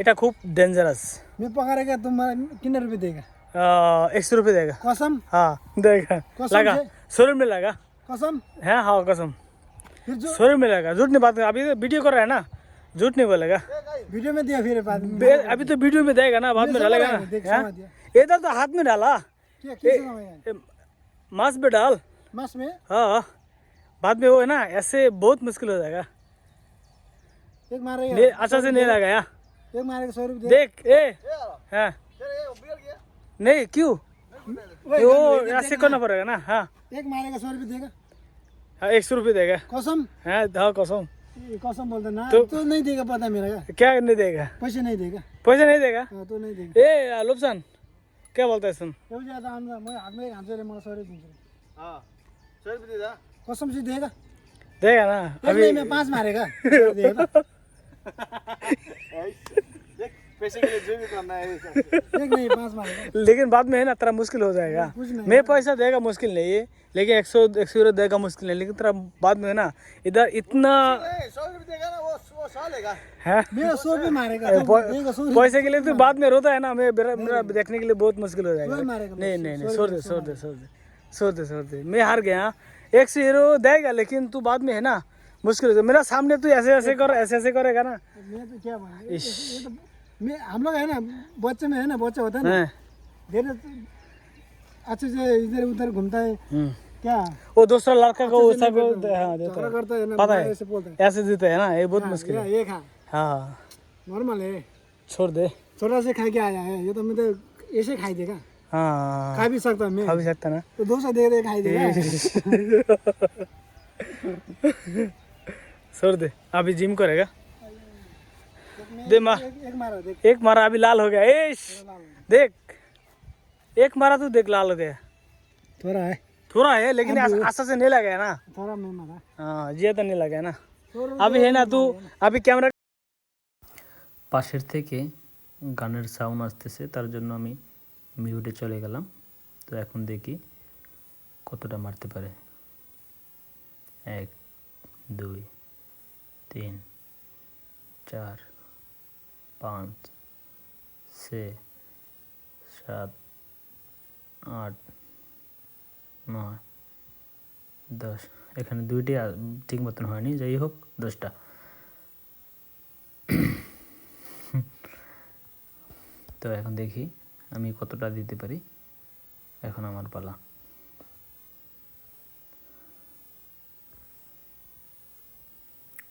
এটা খুব ডेंजरस मी पगार आहे का কিনে রুপি দেগা আ एक রুপি দেগা কসম হ্যাঁ हाँ লাগা कसम মে লাগা কসম হ্যাঁ लगा। কসম हाँ, हाँ মে লাগা फिर নি सौ আবি ভিডিও झूठ नहीं না कर- নি বলেগা ভিডিও মে দিয়া ফিরে বাদ झूठ नहीं बोलेगा। वीडियो में दिया फिर बाद में। बे- अभी এটা তো হাত মে ডালা मास में डाला। डाल। मास में? हाँ। बाद में वो है ना ऐसे बहुत मुश्किल हो जाएगा। एक मार रही है। अच्छा से नहीं लगाया। एक मारेगा सौ रुपये देख ए. हाँ. नहीं क्यों? वही वो ऐसे करना पड़ेगा ना हाँ. एक मारेगा सौ रुपये देगा. हाँ एक सौ रुपये देगा. कसम? हाँ हाँ कसम. ये कसम बोलता ना तो- तो नहीं देगा पता मेरा का? क्या नहीं देगा? पैसे नहीं देगा. पैसा नहीं देगा? हाँ, तो नहीं देगा. ए लोपसान क्या बोलता है सुन? એવું ज्यादा आमदा मैं हाथ में हाथ से मलाई सौ रुपये दिन्छु हाँ कसम से देगा. देगा ना एक अभी नहीं मैं पाँच मारेगा. देगा. लेकिन बाद में है ना तेरा मुश्किल हो जाएगा। मैं पैसा देगा मुश्किल नहीं है लेकिन एक सौ एक सौ देगा मुश्किल नहीं लेकिन तेरा बाद में है ना इधर इतना पैसे के लिए तो बाद में रोता है ना मैं मेरा देखने के लिए बहुत मुश्किल हो जाएगा। नहीं नहीं नहीं छोड़ दे छोड़ दे छोड़ दे छोड़ दे छोड़ दे। मैं हार गया एक सौ देगा लेकिन तू बाद में है ना मुश्किल हो जाएगा मेरा सामने तू ऐसे ऐसे कर ऐसे ऐसे करेगा ना मैं तो क्या बोलूं ये तो- ये तो मैं हम लोग है ना बच्चे में है ना बच्चा होता है ना हाँ, देर अच्छे से इधर उधर घूमता है हम्म। क्या वो दूसरा लड़का को उसका को हाँ देता झगड़ा है करता है ना पता है। ऐसे बोलता है ऐसे देते है ना ये बहुत मुश्किल ये है ये खा हाँ नॉर्मल है छोड़ दे छोटा से खा के आया है ये तो मैं तो ऐसे खाई देगा हाँ खा भी सकता मैं खा भी सकता ना तो दो सौ दे दे खाई देगा छोड़ दे अभी जिम करेगा दे मार एक एक मारा देख एक मारा अभी लाल हो गया एश देख एक मारा तो देख लाल हो गया थोड़ा है थोड़ा है लेकिन आस- आशा से नहीं लगा है ना थोड़ा मैं मारा हाँ ज्यादा नहीं लगा है ना थोड़ा अभी है ना तू अभी ক্যামেরা পাশের থেকে গানের সাউন্ড আসতেছে তার জন্য আমি মিউটে চলে গেলাম তো এখন দেখি কতটা মারতে পারে এক দুই তিন, চার, পাঁচ, ছয়, সাত, আট, নয়, দশ। এখানে দুইটি ঠিক মতন হয়নি। যাই হোক, দশটা। তো এখন দেখি আমি কতটা দিতে পারি। এখন আমার পালা।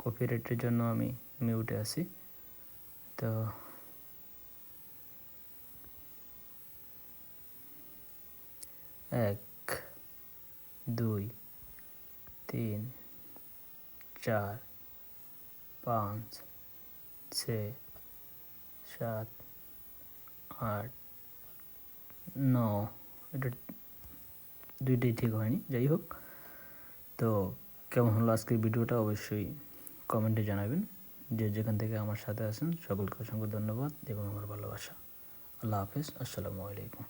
কপিরাইটের জন্য আমি মিউটে আছি। তো এক, দুই, তিন, চার, পাঁচ, ছয়, সাত, আট ন এটা দুইটাই ঠিক হয়নি, যাই হোক। তো কেমন হলো আজকের ভিডিওটা? অবশ্যই কমেন্টে জানাবেন যে যেখান থেকে আমার সাথে আছেন, সকলকে অসংখ্য ধন্যবাদ এবং আমার ভালোবাসা। আল্লাহ হাফেজ, আসসালামু আলাইকুম।